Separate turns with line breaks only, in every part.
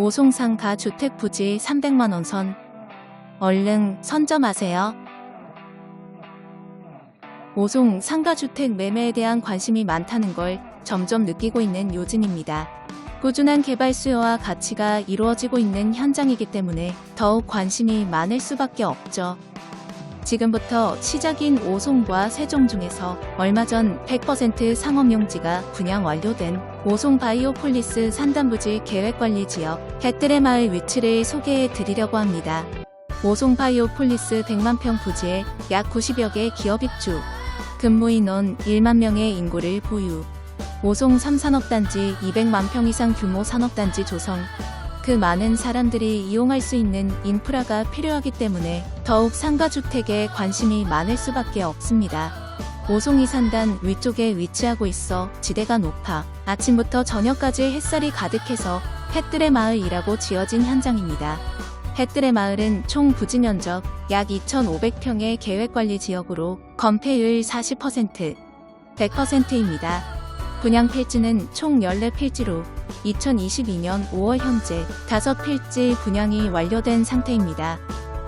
오송상 가 주택 부지 300만원 선. 얼른 선점하세요. 오송 상가주택 매매에 대한 관심이 많다는 걸 점점 느끼고 있는 요즘입니다. 꾸준한 개발 수요와 가치가 이루어지고 있는 현장이기 때문에 더욱 관심이 많을 수밖에 없죠. 지금부터 시작인 오송과 세종 중에서 얼마 전 100% 상업용지가 분양 완료된 오송 바이오폴리스 산단부지 계획관리지역 햇들의 마을 위치를 소개해 드리려고 합니다. 오송 바이오폴리스 100만 평 부지에 약 90여 개 기업 입주, 근무 인원 1만 명의 인구를 보유, 오송 3산업단지 200만 평 이상 규모 산업단지 조성, 그 많은 사람들이 이용할 수 있는 인프라가 필요하기 때문에 더욱 상가주택에 관심이 많을 수밖에 없습니다. 오송이 산단 위쪽에 위치하고 있어 지대가 높아 아침부터 저녁까지 햇살이 가득해서 햇들의 마을이라고 지어진 현장입니다. 햇들의 마을은 총 부지 면적 약 2,500평의 계획관리 지역으로 건폐율 40%, 100%입니다. 분양 필지는 총 14필지로 2022년 5월 현재 5필지 분양이 완료된 상태입니다.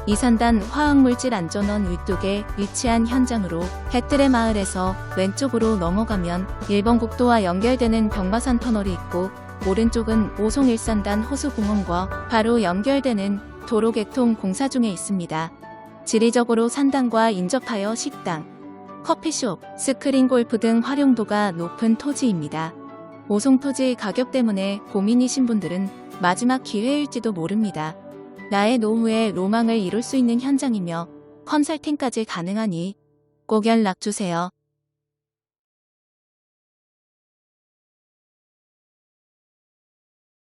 이산단 화학물질 안전원 위쪽에 위치한 현장으로 햇들의 마을에서 왼쪽으로 넘어가면 일본 국도와 연결되는 병마산 터널이 있고 오른쪽은 오송 일산단 호수공원과 바로 연결되는 도로 개통 공사 중에 있습니다. 지리적으로 산단과 인접하여 식당, 커피숍, 스크린 골프 등 활용도가 높은 토지입니다. 오송 토지 가격 때문에 고민이신 분들은 마지막 기회일지도 모릅니다. 나의 노후의 로망을 이룰 수 있는 현장이며 컨설팅까지 가능하니 꼭 연락 주세요.